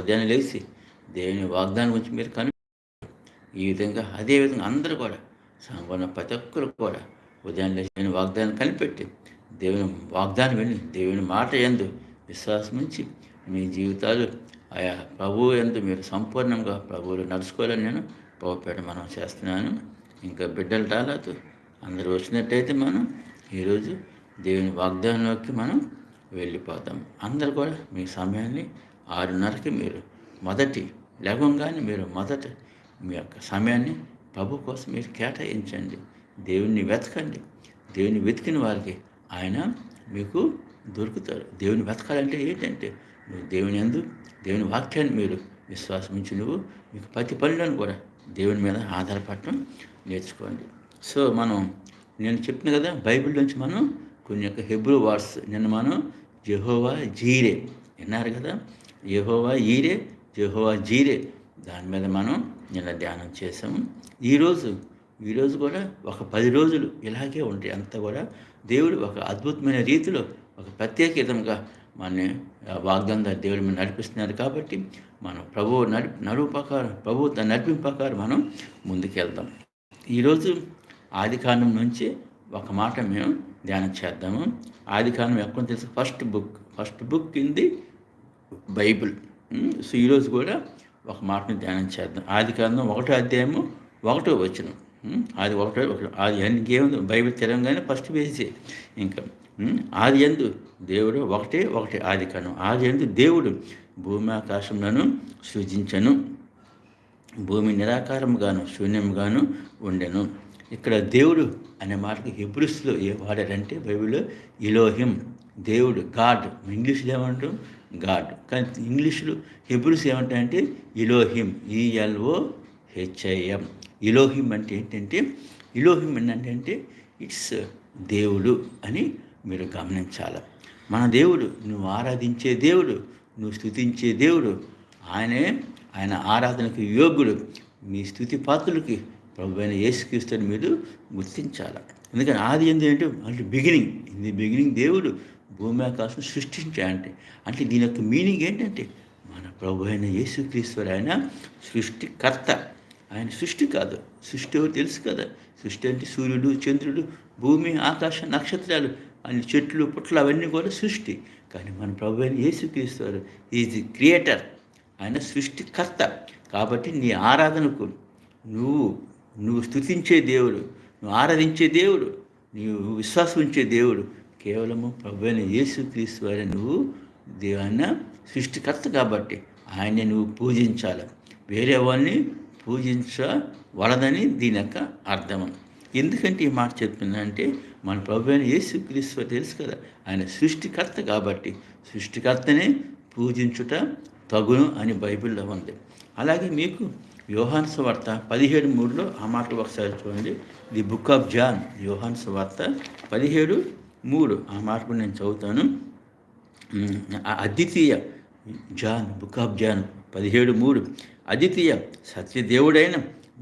ఉదయాన్నే లేచి దేవుని వాగ్దానం గురించి మీరు కను ఈ విధంగా అదేవిధంగా అందరూ కూడా సంపన్న ప్రతి ఒక్కరు కూడా ఉదయం లేచిన వాగ్దానం కనిపెట్టి దేవుని వాగ్దానం విని దేవుని మాట ఎందు విశ్వాసం ఉంచి మీ జీవితాలు ఆయా ప్రభువు ఎందు మీరు సంపూర్ణంగా ప్రభువులు నడుచుకోవాలని నేను పోపేట మనం చేస్తున్నాను. ఇంకా బిడ్డలు రాలేదు అందరూ వచ్చినట్టయితే మనం ఈరోజు దేవుని వాగ్దానంలోకి మనం వెళ్ళిపోతాం. అందరు కూడా మీ సమయాన్ని ఆరున్నరకి మీరు మొదటి లేవంగానే మీరు మొదట మీ యొక్క సమయాన్ని ప్రభు కోసం మీరు కేటాయించండి. దేవుణ్ణి వెతకండి. దేవుని వెతికిన వారికి ఆయన మీకు దొరుకుతారు. దేవుని వెతకాలంటే ఏంటంటే నువ్వు దేవుని ఎందు దేవుని వాక్యాన్ని మీరు విశ్వాసం ఉంచి నువ్వు మీకు ప్రతి పనులను కూడా దేవుని మీద ఆధారపడటం నేర్చుకోండి. సో మనం నేను చెప్పిన కదా బైబిల్ నుంచి మనం కొన్ని యొక్క హెబ్రూ వార్స్ నిన్న మనం జెహోవా జీరే విన్నారు కదా యెహోవా ఈరే జెహోవా జీరే. దాని మీద మనం నిన్న ధ్యానం చేసాము ఈరోజు ఈరోజు కూడా ఒక పది రోజులు ఇలాగే ఉంటాయి అంతా కూడా దేవుడు ఒక అద్భుతమైన రీతిలో ఒక ప్రత్యేక విధంగా మన వాగ్దాన దేవుడు మనం నడిపిస్తున్నారు కాబట్టి మనం ప్రభువు నడి నడువు ప్రకారం ప్రభువు తన నడిపింపు ప్రకారం మనం ముందుకెళ్దాం. ఈరోజు ఆదికాండం నుంచి ఒక మాట మేము ధ్యానం చేద్దాము. ఆదికాండం ఎక్కడ తెలుసు? ఫస్ట్ బుక్ ఫస్ట్ బుక్ కింది బైబిల్. సో ఈరోజు కూడా ఒక మాటను ధ్యానం చేద్దాం. ఆది కాండం ఒకటో అధ్యాయము ఒకటో వచనం. ఆది ఒకటో ఒకటో ఆది ఇంకేముంది బైబిల్ తెలంగాణ ఫస్ట్ పేజీ. ఇంకా ఆది ఎందు దేవుడు ఒకటే ఒకటే ఆది కాండం. ఆది ఎందు దేవుడు భూమి ఆకాశంలోను సృజించను. భూమి నిరాకారముగాను శూన్యముగాను ఉండెను. ఇక్కడ దేవుడు అనే మాటకి హిబ్రిస్లో ఏ వాడారంటే బైబిల్లో ఇలోహిం. దేవుడు గాడ్. ఇంగ్లీష్లో ఏమంటాం గాడ్. కానీ ఇంగ్లీష్లో హిబ్రూస్ ఏమంటాయంటే ఇలోహిం ఈఎల్ఓ హెచ్ఐఎం ఇలోహిం అంటే ఏంటంటే ఇలోహిం ఏంటంటే ఇట్స్ దేవుడు అని మీరు గమనించాలి. మన దేవుడు నువ్వు ఆరాధించే దేవుడు నువ్వు స్థుతించే దేవుడు ఆయనే ఆయన ఆరాధనకు యోగ్యుడు. మీ స్థుతి పాత్రులకి ప్రభు అయిన యేసుక్రీస్తుని మీరు గుర్తించాలి. ఎందుకంటే ఆది ఏంటంటే అంటే బిగినింగ్ ఇన్ ది బిగినింగ్ దేవుడు భూమి ఆకాశం సృష్టించాయంటే అంటే దీని యొక్క మీనింగ్ ఏంటంటే మన ప్రభు అయిన యేసుక్రీశ్వరు ఆయన సృష్టికర్త. ఆయన సృష్టి కాదు. సృష్టి ఎవరు తెలుసు కదా? సృష్టి అంటే సూర్యుడు చంద్రుడు భూమి ఆకాశం నక్షత్రాలు అన్ని చెట్లు పుట్లు అవన్నీ కూడా సృష్టి. కానీ మన ప్రభు అయిన యేసుక్రీశ్వరు ఈజ్ ది క్రియేటర్. ఆయన సృష్టికర్త. కాబట్టి నీ ఆరాధనకు నువ్వు నువ్వు స్థుతించే దేవుడు నువ్వు ఆరాధించే దేవుడు నీవు విశ్వాసం ఉంచే దేవుడు కేవలము ప్రభు అయిన యేసుక్రీస్తు వారి నువ్వు దేవన్న సృష్టికర్త కాబట్టి ఆయన్ని నువ్వు పూజించాలి. వేరే వాళ్ళని పూజించవలదని దీని యొక్క అర్థం ఎందుకంటే ఈ మాట చెప్తుందంటే మన ప్రభు అయిన యేసుక్రీస్తు తెలుసు కదా ఆయన సృష్టికర్త కాబట్టి సృష్టికర్తనే పూజించుట తగును అని బైబిల్లో ఉంది. అలాగే మీకు యోహాన్ సువార్త పదిహేడు మూడులో ఆ మాటలు ఒకసారి చూడండి. The book of John Yohan సువార్త పదిహేడు మూడు. ఆ మార్పు నేను చదువుతాను. అద్వితీయ జాన్ బుక్ ఆఫ్ జాన్ పదిహేడు మూడు. అద్వితీయ సత్యదేవుడైన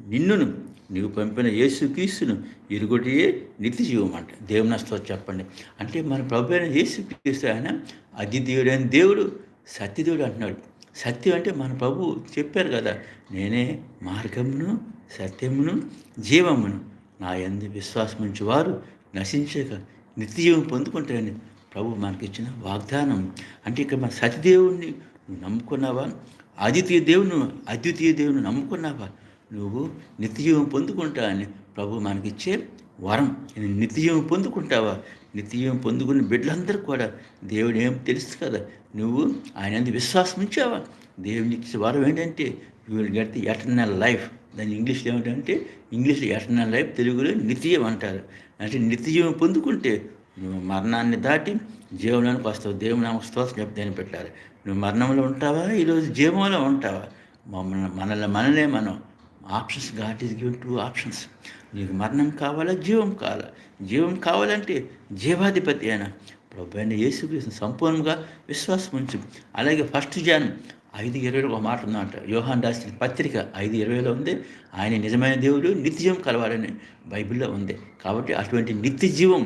నిన్నును నీవు పంపిన యేసుక్రీస్తును ఇరుగుటియే నిత్య జీవం అంట. దేవుని చెప్పండి. అంటే మన ప్రభు అయిన యేసుక్రీస్తు ఆయన అద్వితీయుడైన దేవుడు సత్యదేవుడు అంటున్నాడు. సత్యం అంటే మన ప్రభు చెప్పారు కదా నేనే మార్గమును సత్యమును జీవమును. నా ఎందు విశ్వాసం ఉంచి వారు నశించక నిత్యజీవం పొందుకుంటారని ప్రభు మనకిచ్చిన వాగ్దానం. అంటే ఇక్కడ మన సతిదేవుణ్ణి నువ్వు నమ్ముకున్నావా? అద్వితీయ దేవుని అద్వితీయ దేవుని నమ్ముకున్నావా? నువ్వు నిత్యజీవం పొందుకుంటా అని ప్రభు మనకిచ్చే వరం. నిత్యజీవం పొందుకుంటావా? నిత్యజీవం పొందుకున్న బిడ్డలందరూ కూడా దేవుడు ఏం తెలుసు కదా? నువ్వు ఆయన విశ్వాసం ఉంచావా? దేవునికి ఇచ్చే వరం ఏంటంటే you will get the eternal life దాన్ని ఇంగ్లీష్లో ఏమిటంటే ఇంగ్లీష్లో ఎటర్నల్ లైఫ్ తెలుగులో నిత్యం అంటారు. అంటే నిత్యజీవం పొందుకుంటే నువ్వు మరణాన్ని దాటి జీవనానికి వస్తావు దేవుని నామ స్తోత్రం చెప్తాను పెట్టాలి నువ్వు మరణంలో ఉంటావా? ఈరోజు జీవంలో ఉంటావా? మమ్మల్ని మనల్ని మనలే మనం. Options God is given two options నీకు మరణం కావాలా? జీవం కావాలా? జీవం కావాలంటే జీవాధిపతి అయినా. ప్రభు అయిన యేసుక్రీస్తు సంపూర్ణంగా విశ్వాసం ఉంచు అలాగే ఫస్ట్ జాన్ ఐదు ఇరవైలో ఒక మాట ఉందంట. యోహాన్ రాసిన పత్రిక ఐదు ఇరవైలో ఉంది. ఆయన నిజమైన దేవుడు నిత్యజీవం కలవాలని బైబిల్లో ఉంది. కాబట్టి అటువంటి నిత్య జీవం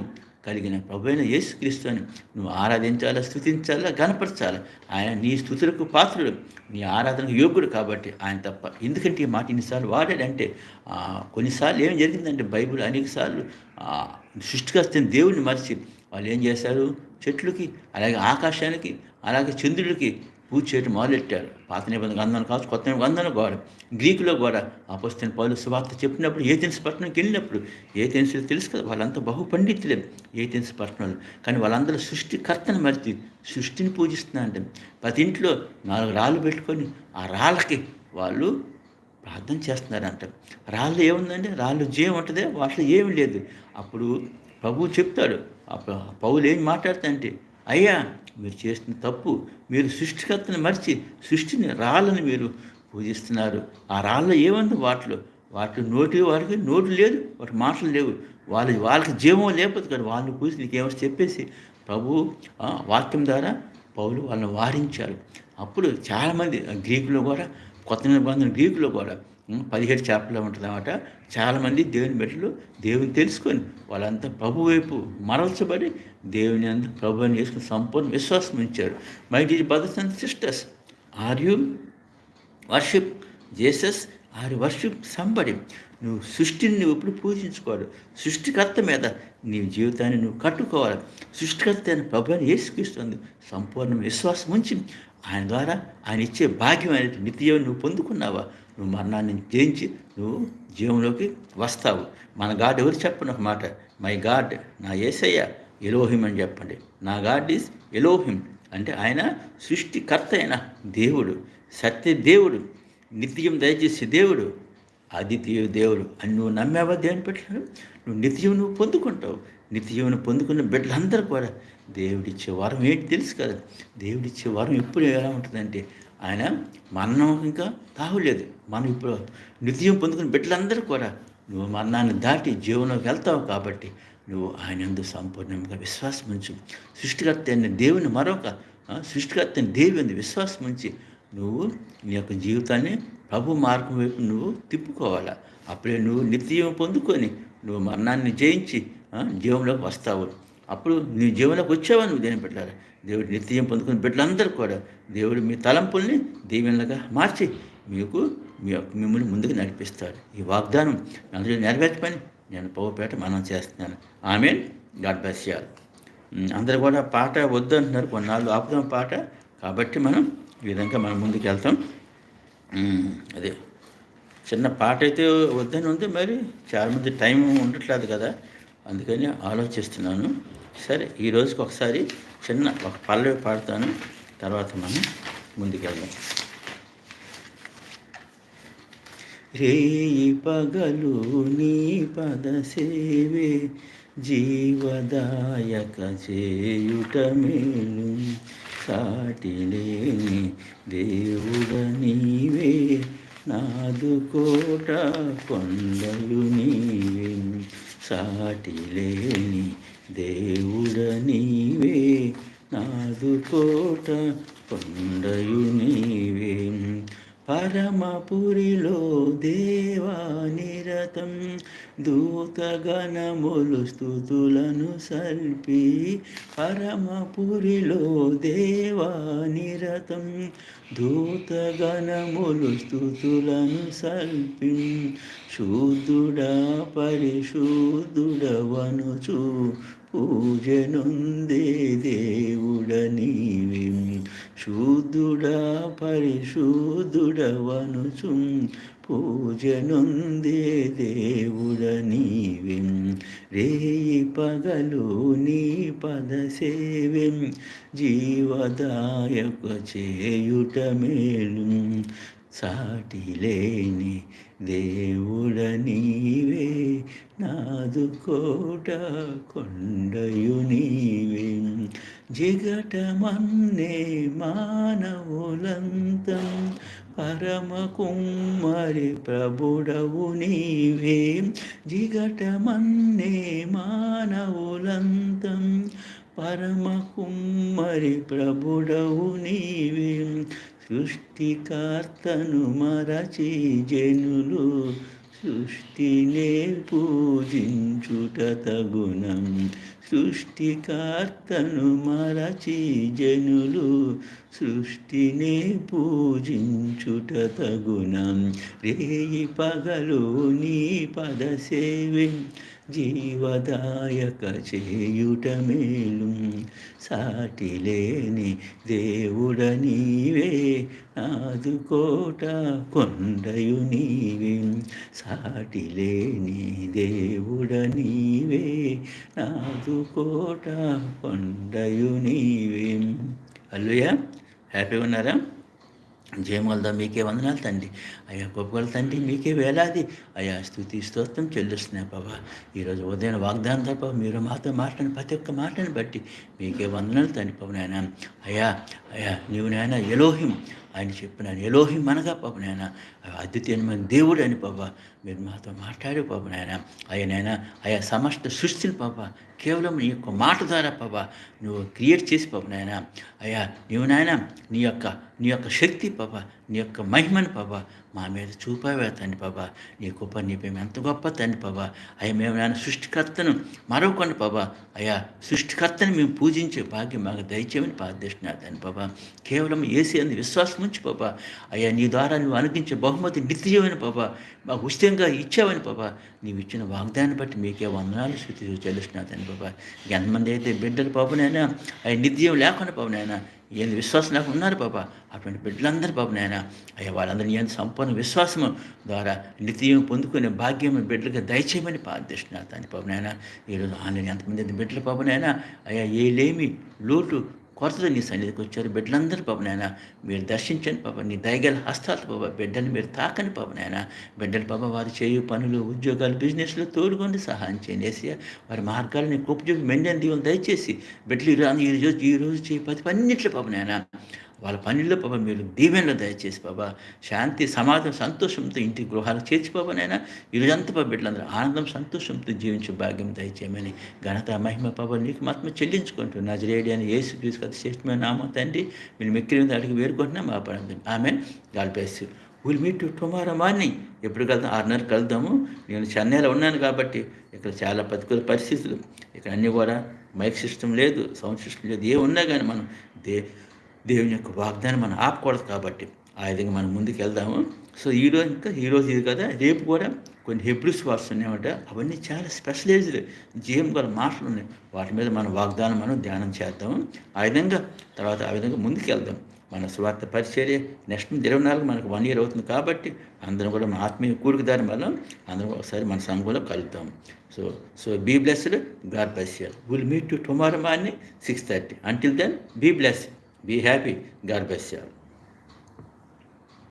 కలిగిన ప్రభు అయిన యేసుక్రీస్తు అని నువ్వు ఆరాధించాలా స్థుతించాలా గనపరచాలా ఆయన నీ స్థుతులకు పాత్రుడు నీ ఆరాధనకు యోగ్యుడు కాబట్టి ఆయన తప్ప ఎందుకంటే ఈ మాట ఇన్నిసార్లు వాడాడంటే కొన్నిసార్లు ఏం జరిగిందంటే బైబిల్ అనేకసార్లు ఆ, సృష్టికర్తని దేవుడిని మరిచి వాళ్ళు ఏం చేశారు? చెట్లకి అలాగే ఆకాశానికి అలాగే చంద్రుడికి పూజ చేయటం మొదలెట్టారు. పాత నిబంధన గంధాలు కావచ్చు కొత్త నిబంధన కూడా. గ్రీకులో కూడా అపస్తున్న పౌలు సువార్త చెప్పినప్పుడు ఏథెన్స్ పట్టణంకి వెళ్ళినప్పుడు ఏథెన్స్ తెలుసు కదా వాళ్ళంతా బహు పండితులే ఏథెన్స్ పట్టణంలో. కానీ వాళ్ళందరూ సృష్టికర్తను మరిచి సృష్టిని పూజిస్తున్నారంటే. ప్రతి ఇంట్లో నాలుగు రాళ్ళు పెట్టుకొని ఆ రాళ్ళకి వాళ్ళు ప్రార్థన చేస్తున్నారంట. రాళ్ళు ఏముందండి? రాళ్ళు జీవం ఉంటుంది వాటిలో ఏమి లేదు. అప్పుడు ప్రభువు చెప్తాడు అప్పుడు పౌలు ఏం మాట్లాడుతాయంటే అయ్యా మీరు చేసిన తప్పు మీరు సృష్టికర్తను మర్చి సృష్టిని రాళ్ళని మీరు పూజిస్తున్నారు. ఆ రాళ్ళు ఏముంది వాటిలో? వాటి నోటి వారికి నోటు లేదు వాటి మాటలు లేవు. వాళ్ళ వాళ్ళకి జీవం లేకపోతే కానీ వాళ్ళని పూజ నీకేమో చెప్పేసి ప్రభు వాక్యం ద్వారా పౌలు వాళ్ళని వారించారు. అప్పుడు చాలామంది గ్రీకులో కూడా కొత్త నిబంధన గ్రీకులో కూడా పదిహేడు చేపల్లో ఉంటుంది అన్నమాట. చాలామంది దేవుని బిడ్డలు దేవుని తెలుసుకొని వాళ్ళంతా ప్రభు వైపు మరల్చబడి దేవుని అంత ప్రభు అని చేసుకుని సంపూర్ణ విశ్వాసం ఉంచారు. My dear brothers and sisters are you worship Jesus or worship somebody నువ్వు సృష్టిని నువ్వు ఎప్పుడు పూజించుకోవాలి. సృష్టికర్త మీద నీ జీవితాన్ని నువ్వు కట్టుకోవాలి. సృష్టికర్త అయిన ప్రభుని ఏసుకిస్తుంది సంపూర్ణ విశ్వాసం ఉంచి ఆయన ద్వారా ఆయన ఇచ్చే భాగ్యం అనేది నిత్యం నువ్వు పొందుకున్నావా? నువ్వు మరణాన్ని జయించి నువ్వు జీవంలోకి వస్తావు. మన గాడ్ ఎవరు చెప్పండి ఒక మాట? మై గాడ్ నా ఏసయ్య ఎలోహిం అని చెప్పండి. నా గాడ్ ఈజ్ ఎలోహిం అంటే ఆయన సృష్టికర్త అయిన దేవుడు సత్య దేవుడు నిత్యం దయచేసే దేవుడు అదితీయ దేవుడు అని నువ్వు నమ్మావా దేవుని పెట్టాడు నువ్వు నిత్యం నువ్వు పొందుకుంటావు. నిత్యం పొందుకున్న బిడ్డలందరూ కూడా దేవుడిచ్చే వరం ఏంటి తెలుసు కదా? దేవుడిచ్చే వరం ఎప్పుడు ఎలా ఉంటుందంటే ఆయన మరణం ఇంకా తాగులేదు. మనం ఇప్పుడు నిత్యం పొందుకుని బిడ్డలందరూ కూడా నువ్వు మరణాన్ని దాటి జీవనంలోకి వెళ్తావు కాబట్టి నువ్వు ఆయన ఎందు సంపూర్ణంగా విశ్వాసం ఉంచు. సృష్టికర్త అయిన దేవుని మరొక సృష్టికర్త అయిన దేవుని విశ్వాసం ఉంచి నువ్వు నీ యొక్క జీవితాన్ని ప్రభు మార్గం వైపు నువ్వు తిప్పుకోవాలా. అప్పుడే నువ్వు నిత్యం పొందుకొని నువ్వు మరణాన్ని జయించి జీవంలోకి వస్తావు. అప్పుడు నీ జీవనకు వచ్చావా నువ్వు దేని పెట్టాలి? దేవుడు నిత్యం పొందుకుని బిడ్డలందరూ కూడా దేవుడు మీ తలంపుల్ని దీవెనలుగా మార్చి మీకు మీ మిమ్మల్ని ముందుకు నడిపిస్తాడు. ఈ వాగ్దానం అందరూ నెరవేర్చమని నేను పౌపేట మనం చేస్తున్నాను. ఆమె గాడ్ బ్లెస్ యూ అందరూ కూడా పాట వద్దు అంటున్నారు. కొన్నాళ్ళు ఆపుదాం పాట. కాబట్టి మనం ఈ విధంగా మనం ముందుకు వెళ్తాం. అదే చిన్న పాట అయితే వద్దని ఉంది మరి చాలామంది టైం ఉండట్లేదు కదా. అందుకని ఆలోచిస్తున్నాను. సరే ఈ రోజుకి ఒకసారి చిన్న ఒక పల్లవి పాడతాను. తర్వాత మనం ముందుకెళ్దాం. రేయి పగలు నీ పద సేవే జీవదాయక చేయుట మేలు. సాటి లేని దేవుడ నీవే. నాదు కోట కొండలు నీవే. సాటి లేని దేవుడ నీవే నాదు కోట పండయు నీవే. పరమపురిలో దేవా నిరతం దూతగణములు స్థుతులను సల్పి. పరమపురిలో దేవా నిరతం దూతగణములు స్థుతులను సల్పి. శూద్ధుడా పరిశుద్ధుడవనుచు పూజనుందే దేవుడ నీవే శూద్ధుడా పరిశుద్ధుడవనుచు పూజనుందే దేవుడ నీవిం. రేయి పగలు నీ పద సేవిం. జీవదాయక చేయుట మేలు. సాటి లేని దేవుడ నీవే నాదు కోట కొండయు నీవే. జిగటమన్నే మానవులంతం పరమ కుమ్మరి ప్రభుడవు నీవే. జిగటమన్నే మానవులంతం పరమ కుమ్మరి ప్రభుడవు నీవే. సృష్టికర్తను మరచి జనులు సృష్టినే పూజించుట తగుణం సృష్టికర్తను మరచి జనులు సృష్టినే పూజించుట తగుణం రేయి పగలు నీ పదసేవి జీవదాయక చేయుట మేలు సాటి లేని దేవుడ నీవే. నాదుకోట కొండయు నీవే. సాటి లేని దేవుడ నీవే. నాదుకోట కొండయు నీవే. అల్లుయా హ్యాపీగా ఉన్నారా? జయమల్దా మీకే వందనాలు తండ్రి. అయ్యా గొప్పగల తండ్రి మీకే వేలాది. అయ్యా స్థుతి స్తోత్రం చెల్లిస్తున్నాయి బాబా ఈరోజు ఉదయం వాగ్దానం తప్ప మీరు మాతో మాట్లాడిన ప్రతి ఒక్క మాటను బట్టి మీకే వందనాలు తండ్రి పవనాయన అయ్యా అయ్యా నీవు నాయన ఎలోహిం. ఆయన చెప్పినాను ఎలోహిం అనగా పాప నాయన అద్వితీయమైన దేవుడు అని పాప మీరు మాతో మాట్లాడే పాప నాయన. ఆయనైనా ఆయా సమస్త సృష్టిని పాప కేవలం నీ యొక్క మాట ద్వారా పాప నువ్వు క్రియేట్ చేసి పాప నాయన. అయ్యా నీవు నాయన నీ యొక్క నీ యొక్క శక్తి పాప నీ యొక్క మహిమని పాప మా మీద చూపావే తండ్రి బాబా నీ గొప్ప నీ ప్రేమ ఎంత గొప్ప తండ్రి బాబా అయ్యా మేము నాన్న సృష్టికర్తను మరొకండి బాబా అయ్యా సృష్టికర్తను మేము పూజించే భాగ్యం మాకు దయచేయమని ప్రార్థిస్తున్నారు తండ్రి బాబా కేవలం ఏసీ అని విశ్వాసం ఉంచి బాబా అయ్యా నీ ద్వారా నువ్వు అనుగించే బహుమతి నిత్యమని బాబా మాకు ఉచితంగా ఇచ్చావని బాబా నీవు ఇచ్చిన వాగ్దాన్ని బట్టి మీకే వందనాలు స్థితి చెల్లిస్తున్నా తండ్రి బాబా ఎంతమంది అయితే బిడ్డలు పాపనైనా అయ్యా నిత్యం లేకుండా పాపనైనా ఏంది విశ్వాసం నాకు ఉన్నారు బాబా అటువంటి బిడ్డలందరూ బాబు నాయన. అయ్యా వాళ్ళందరినీ ఏంది సంపూర్ణ విశ్వాసము ద్వారా నిత్యం పొందుకునే భాగ్యం బిడ్డలకు దయచేయమని ప్రార్థిస్తున్నారు తండ్రి బాబు నాయన. ఈరోజు ఆన్లైన్ ఎంతమంది బిడ్డలు బాబు నాయన? అయ్యా ఏలేమి లోటు కొరతతో నీ సన్నిధికి వచ్చారు. బిడ్డలందరూ పాప నాయన మీరు దర్శించండి పాప. నీ దయగల హస్తాలు పాప బిడ్డని మీరు తాకని పాప నాయన. బిడ్డలు పాప వారు చేయు పనులు ఉద్యోగాలు బిజినెస్లో తోడుకొని సహాయం చేయండి. వారి మార్గాలని కుప్పచూపి మెండని దీవులు దయచేసి బిడ్డలు ఈరోజు ఈరోజు ఈ రోజు చేయి ప్రతి పన్నిట్లో పాప నాయన. వాళ్ళ పనిలో పాప మీరు దీవెనలో దయచేసి బాబా శాంతి సమాధానం సంతోషంతో ఇంటి గృహాలు చేర్చి బాబా నైనా ఈరోజంతా బాబా బిడ్డలందరూ ఆనందం సంతోషంతో జీవించే భాగ్యం దయచేయమని ఘనత మహిమ బాబా నీకు మాత్రం చెల్లించుకుంటూ నజరేడి అని ఏసు తీసుకొచ్చి శ్రేష్టమైన నామం తండ్రి మీరు మిక్కిరి మీద అడిగి వేరుకుంటున్నాం మా పని ఆమె గాలిపేసి will meet to tomorrow morning ఎప్పుడు కలుద్దాం? ఆరున్నర కలుద్దాము. నేను చెన్నైలో ఉన్నాను కాబట్టి ఇక్కడ చాలా ప్రతికూల పరిస్థితులు. ఇక్కడ అన్నీ కూడా మైక్ సిస్టమ్ లేదు సౌండ్ సిస్టమ్ లేదు ఏ ఉన్నా కానీ మనం దే దేవుని యొక్క వాగ్దానం మనం ఆపకూడదు కాబట్టి ఆ విధంగా మనం ముందుకు వెళ్దాము సో ఈరోజు ఇంకా ఈరోజు ఇది కదా. రేపు కూడా కొన్ని హెబ్రిస్ వర్డ్స్ ఉన్నాయన్నమాట. అవన్నీ చాలా స్పెషలైజ్డ్ జీవం గల మాటలు ఉన్నాయి. వాటి మీద మన వాగ్దానం మనం ధ్యానం చేద్దాము. ఆ విధంగా తర్వాత ఆ విధంగా ముందుకు వెళ్దాం మన స్వార్థ పరిచర్య నెక్స్ట్ ఇరవై నాలుగు మనకు వన్ ఇయర్ అవుతుంది కాబట్టి అందరం కూడా మన ఆత్మీయ కూడిక దాని వల్ల అందరం ఒకసారి మన సంఘంలో కలుద్దాం. So so be blessed God bless will meet to tomorrow morning six thirty until then be bless be happy God bless you